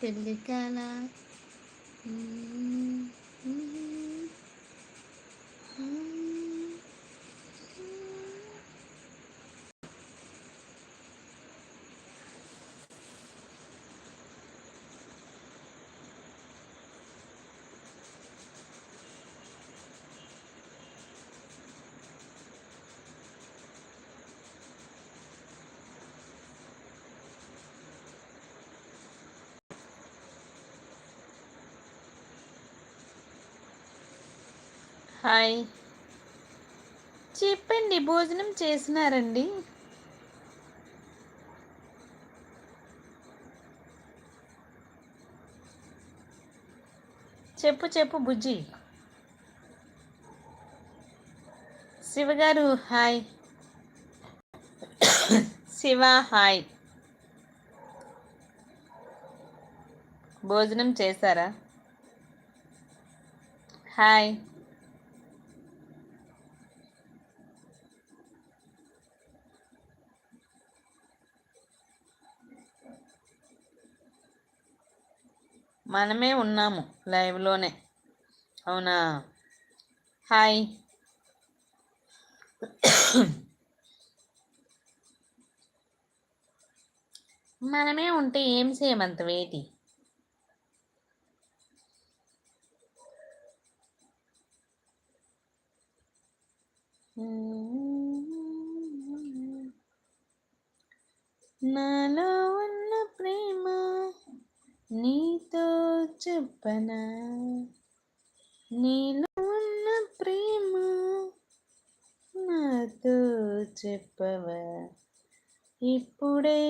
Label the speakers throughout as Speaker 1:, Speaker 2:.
Speaker 1: تلك لا hi. చెప్పండి భోజనం చేసినారండి? చెప్పు చెప్పు బుజ్జి. శివగారు హాయ్. శివ హాయ్. భోజనం చేశారా? హాయ్. మనమే ఉన్నాము లైవ్లోనే. అవునా? హాయ్. మనమే ఉంటే ఏం చేయమంత వేటి? నాలో ఉన్న ప్రేమ నీతో చెప్పనా? నీలో ఉన్న ప్రేమ నాతో చెప్పవా? ఇప్పుడే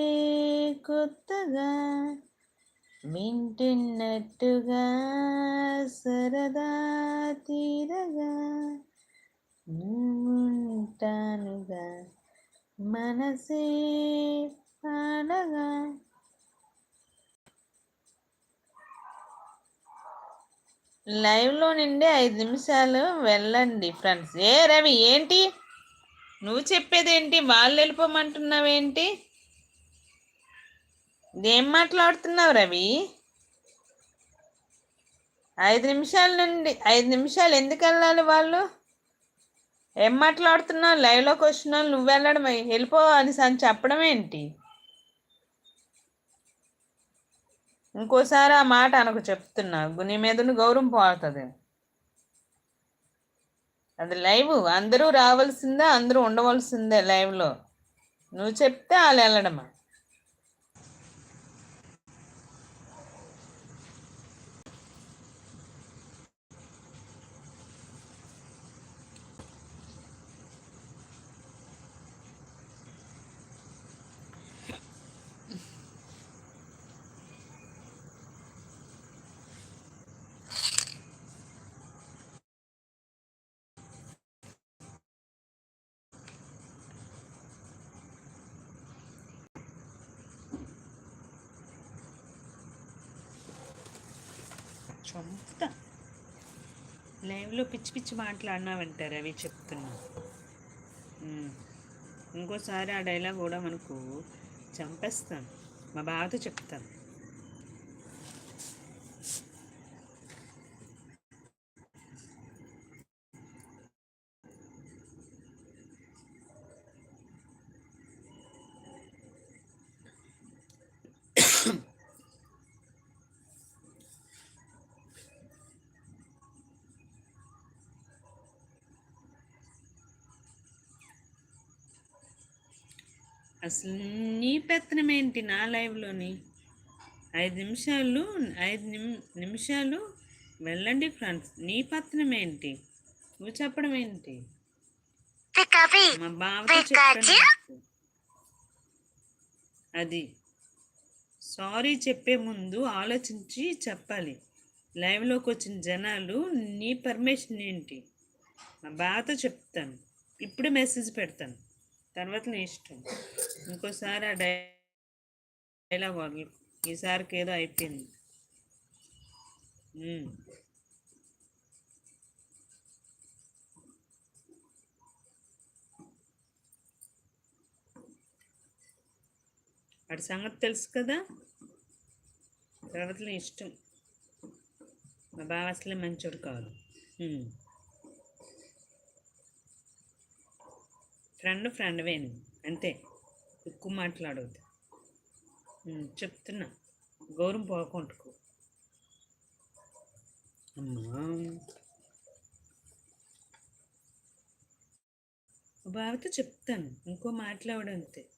Speaker 1: కొత్తగా వింటున్నట్టుగా సరదా తీరగా ఉంటానుగా మనసే పాడగా లైవ్లో నుండి ఐదు నిమిషాలు వెళ్ళండి ఫ్రెండ్స్. ఏ రవి ఏంటి? నువ్వు చెప్పేది ఏంటి వాళ్ళు వెళ్ళిపోమంటున్నావేంటి? ఏం మాట్లాడుతున్నావు రవి? ఐదు నిమిషాల నుండి ఐదు నిమిషాలు ఎందుకు వెళ్ళాలి వాళ్ళు? ఏం మాట్లాడుతున్నావు? లైవ్లోకి వచ్చిన నువ్వు వెళ్ళడం వెళ్ళిపో అని చెప్పడం ఏంటి ఇంకోసారి ఆ మాట అనకు చెప్తున్నా. నీ మీద గౌరవం పోతుంది. అది లైవ్. అందరూ రావాల్సిందే అందరూ ఉండవలసిందే లైవ్లో. నువ్వు చెప్తే వాళ్ళు వెళ్ళడమా. చంపుతా. లైవ్లో పిచ్చి పిచ్చి మాట్లాడినావంటారు అవి చెప్తున్నా. ఇంకోసారి ఆ డైలాగ్ కూడా మనకు చంపేస్తాను. మా బాధ చెప్తాను. అసలు నీ పెత్తనం ఏంటి నా లైవ్లోని? ఐదు నిమిషాలు ఐదు నిమిషాలు వెళ్ళండి ఫ్రెండ్స్. నీ పత్రం ఏంటి? నువ్వు చెప్పడం ఏంటి? మా బావతో చెప్పాను అది సారీ చెప్పే ముందు ఆలోచించి చెప్పాలి. లైవ్లోకి వచ్చిన జనాలు నీ పర్మిషన్ ఏంటి? మా బావతో చెప్తాను. ఇప్పుడు మెసేజ్ పెడతాను. తర్వాత నీ ఇష్టం. ఇంకోసారి ఆ డైలాగ్ వదలు ఈసారికి ఏదో అయిపోయింది వాడి సంగతి తెలుసు కదా? తర్వాత నీ ఇష్టం. మా బావ అసలే మంచోడు కాదు. ఫ్రెండ్ ఫ్రెండ్ వేను అంతే. ఎక్కువ మాట్లాడవద్దు చెప్తున్నా. గౌరవం పోకుంటుకో. అమ్మా. బావతో చెప్తాను. ఇంకో మాట్లాడడం అంతే.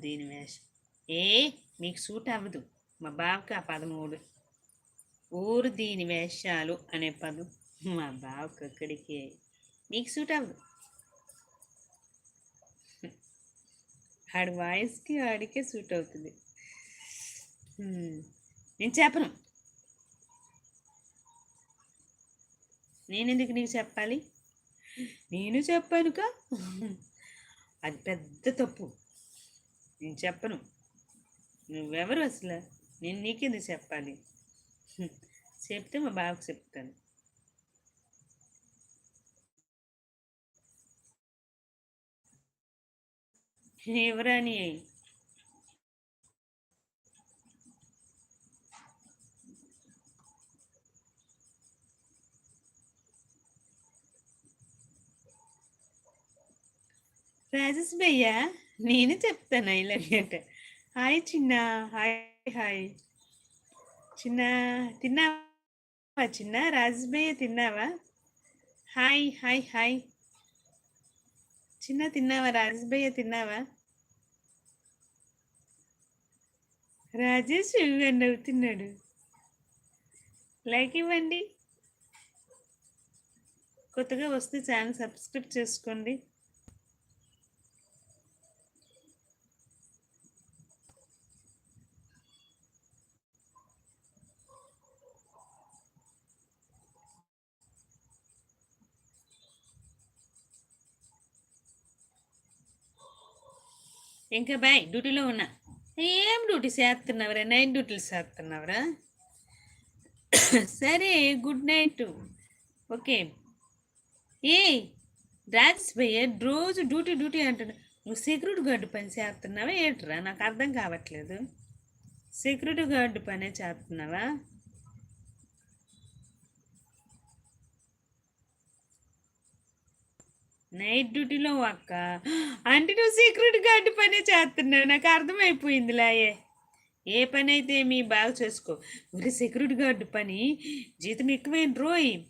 Speaker 1: దీని వేషం ఏ? మీకు సూట్ అవ్వదు. మా బావకి ఆ పదమూడు. ఊరు దీని వేషాలు అనే పదం మా బావకి అక్కడికి మీకు సూట్ అవ్వదు. ఆడి వాయిస్కి ఆడికే సూట్ అవుతుంది. నేను చెప్పను. నేను ఎందుకు నీకు చెప్పాలి? నేను చెప్పానుక? అది పెద్ద తప్పు. నేను చెప్పను. నువ్వెవరు అసలు? నేను నీకెందుకు చెప్పాలి? చెప్తే మా బావకు చెప్తాను. ఎవరని? రాజేష్ భయ్యా? నేను చెప్తాను అంటే. హాయ్ చిన్న హాయ్ హాయ్. చిన్న తిన్నావా చిన్న? రాజేష్ తిన్నావా? Hi hi hi. చిన్న తిన్నావా? రాజేష్ తిన్నావా? రాజేష్ అని నవ్వుతున్నాడు లైక్ ఇవ్వండి. కొత్తగా వస్తే ఛానల్ సబ్స్క్రైబ్ చేసుకోండి. ఇంకా బాయ్ డ్యూటీలో ఉన్నా. ఏం డ్యూటీ చేస్తున్నావురా? నైట్ డ్యూటీలు చేస్తున్నావురా? సరే గుడ్ నైట్. ఓకే. ఏ రాజేష్ భయ్య రోజు డ్యూటీ డ్యూటీ అంటున్నా. నువ్వు సెక్యూరిటీ గార్డు పని చేస్తున్నావా? ఏట్రా? నాకు అర్థం కావట్లేదు. సెక్యూరిటీ గార్డు పనే చేస్తున్నావా? నైట్ డ్యూటీలో అక్క? అంటే నువ్వు సీక్రెట్ గార్డు పనే చేస్తున్నావు. నాకు అర్థమైపోయింది లాయే ఏ పని అయితే మీ బాగా చేసుకో. మరి సెక్యూరిటీ గార్డు పని జీతం ఎక్కువైన రోయ్.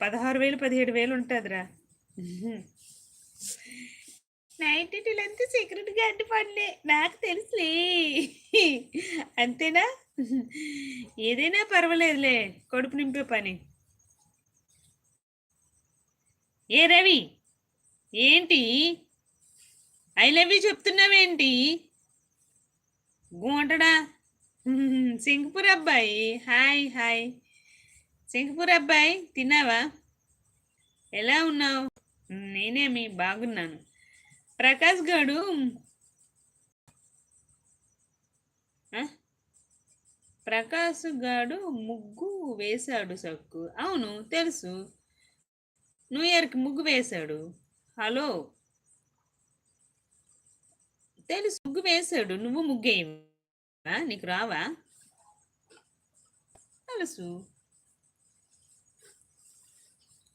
Speaker 1: పదహారు వేలు పదిహేడు వేలు ఉంటుందిరా. నైట్ డ్యూటీలు అంతా సెక్యూరిటీ గార్డు పనిలే. నాకు తెలుసులే. అంతేనా? ఏదైనా పర్వాలేదులే. కడుపు నింపే పని. ఏ రవి? ఏంటి? ఐ లవ్ యూ చెప్తున్నావేంటి? గుంటడా? సింగపూర్ అబ్బాయి. హాయ్ హాయ్ సింగపూర్ అబ్బాయి తిన్నావా? ఎలా ఉన్నావు? నేనేమి బాగున్నాను. ప్రకాష్ గాడు? ప్రకాష్ గాడు ముగ్గు వేశాడు సక్కు. అవును తెలుసు. న్యూ ఇయర్కి ముగ్గు వేశాడు. హలో. తెలుసు ముగ్గు వేశాడు నువ్వు ముగ్గేయవా? నీకు రావా? తెలుసు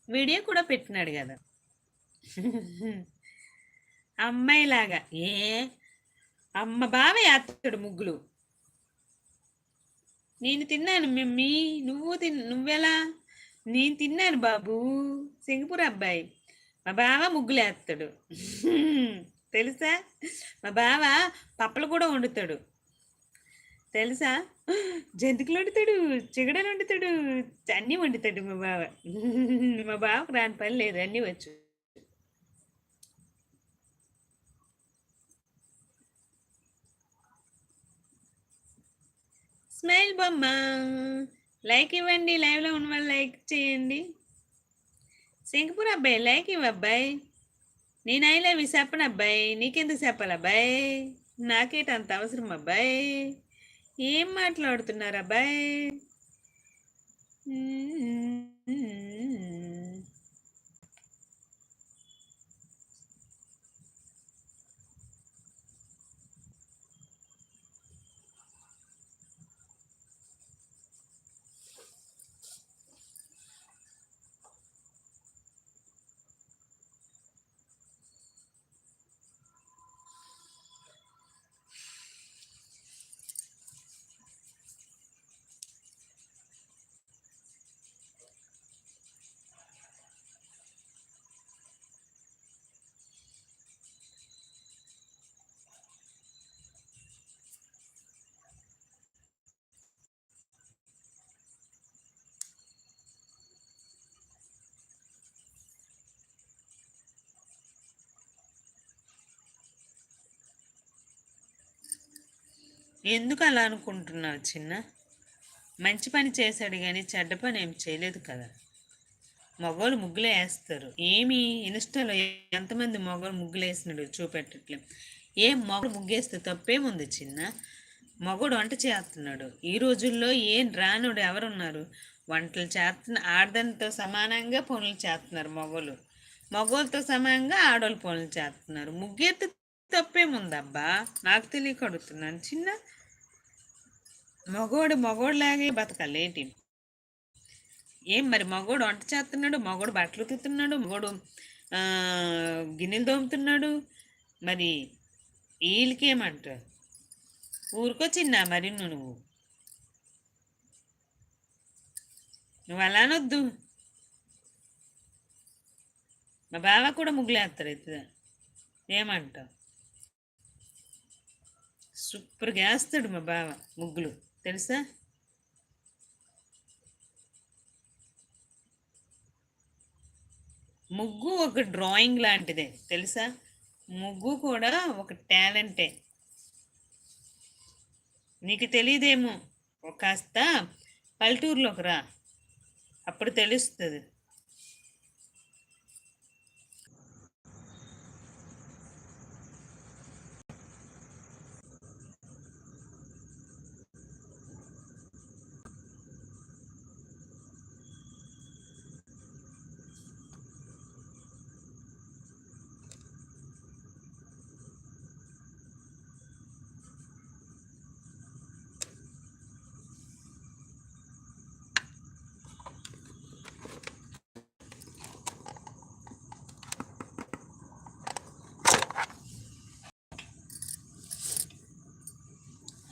Speaker 1: వీడియో కూడా పెట్టినాడు కదా. అమ్మాయిలాగా ఏ? అమ్మ బావే అత్తడు ముగ్గులు. నేను తిన్నాను మమ్మీ నువ్వు తిన్ నువ్వెలా? నేను తిన్నాను బాబు సింగపూర్ అబ్బాయి. మా బావ ముగ్గులేస్తాడు. తెలుసా? మా బావ పప్పలు కూడా వండుతాడు. తెలుసా? జంతికలు వండుతాడు చిగడలు వండుతాడు అన్నీ వండుతాడు మా బావ. మా బావకు రాని పని లేదు అన్నీ వచ్చు. స్మైల్ బొమ్మ. లైక్ ఇవ్వండి లైవ్లో ఉన్న వాళ్ళు లైక్ చేయండి. సింగపూర్ అబ్బాయి లైక్ ఇవ్వ అబ్బాయి నేను అయిలేవి చెప్పను అబ్బాయి నీకెందుకు చెప్పాలి అబ్బాయి నాకేట అంత అవసరం అబ్బాయి ఏం మాట్లాడుతున్నారు అబ్బాయి ఎందుకు అలా అనుకుంటున్నావు చిన్న? మంచి పని చేశాడు కానీ చెడ్డ పని ఏం చేయలేదు కదా. మగవాళ్ళు ముగ్గులు వేస్తారు. ఏమి? ఇన్స్టాలో ఎంతమంది మగవాళ్ళు ముగ్గులు వేసినాడు చూపెట్టట్లే ఏం మగడు ముగ్గేస్తే తప్పేముంది చిన్న? మగడు వంట చేస్తున్నాడు. ఈ రోజుల్లో ఏం రానుడు ఎవరున్నారు? వంటలు చేస్తున్న ఆడదానితో సమానంగా పనులు చేస్తున్నారు మగవాళ్ళు మగవాళ్ళతో సమానంగా ఆడవాళ్ళు పనులు చేస్తున్నారు. ముగ్గేస్తే తప్పేముందబ్బా నాకు తెలియక అడుగుతున్నాను. చిన్న మగోడు మగోడులాగే బతకాలి ఏంటి ఏం మరి మగోడు వంట చేస్తున్నాడు మగోడు బట్టలు ఉతుకుతున్నాడు మగోడు గిన్నెలు దోముతున్నాడు మరి వీళ్ళకేమంట ఊరికొచ్చిందా మరి నువ్వు? నువ్వు అలానొద్దు మా బావ కూడా ముగ్గులేస్తారు అయితే. ఏమంటావు? సూపర్గా వేస్తాడు మా బావ ముగ్గులు. తెలుసా? ముగ్గు ఒక డ్రాయింగ్ లాంటిదే తెలుసా? ముగ్గు కూడా ఒక టాలెంటే. నీకు తెలియదేమో కాస్త పల్లెటూరులోకి రా. అప్పుడు తెలుస్తుంది.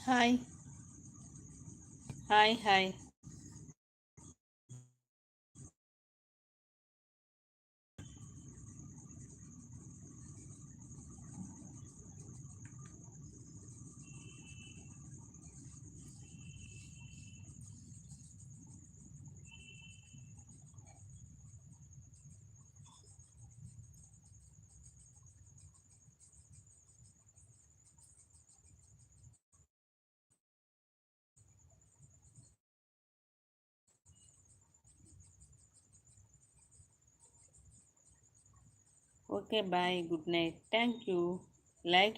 Speaker 1: Hi hi hi okay bye good night thank you like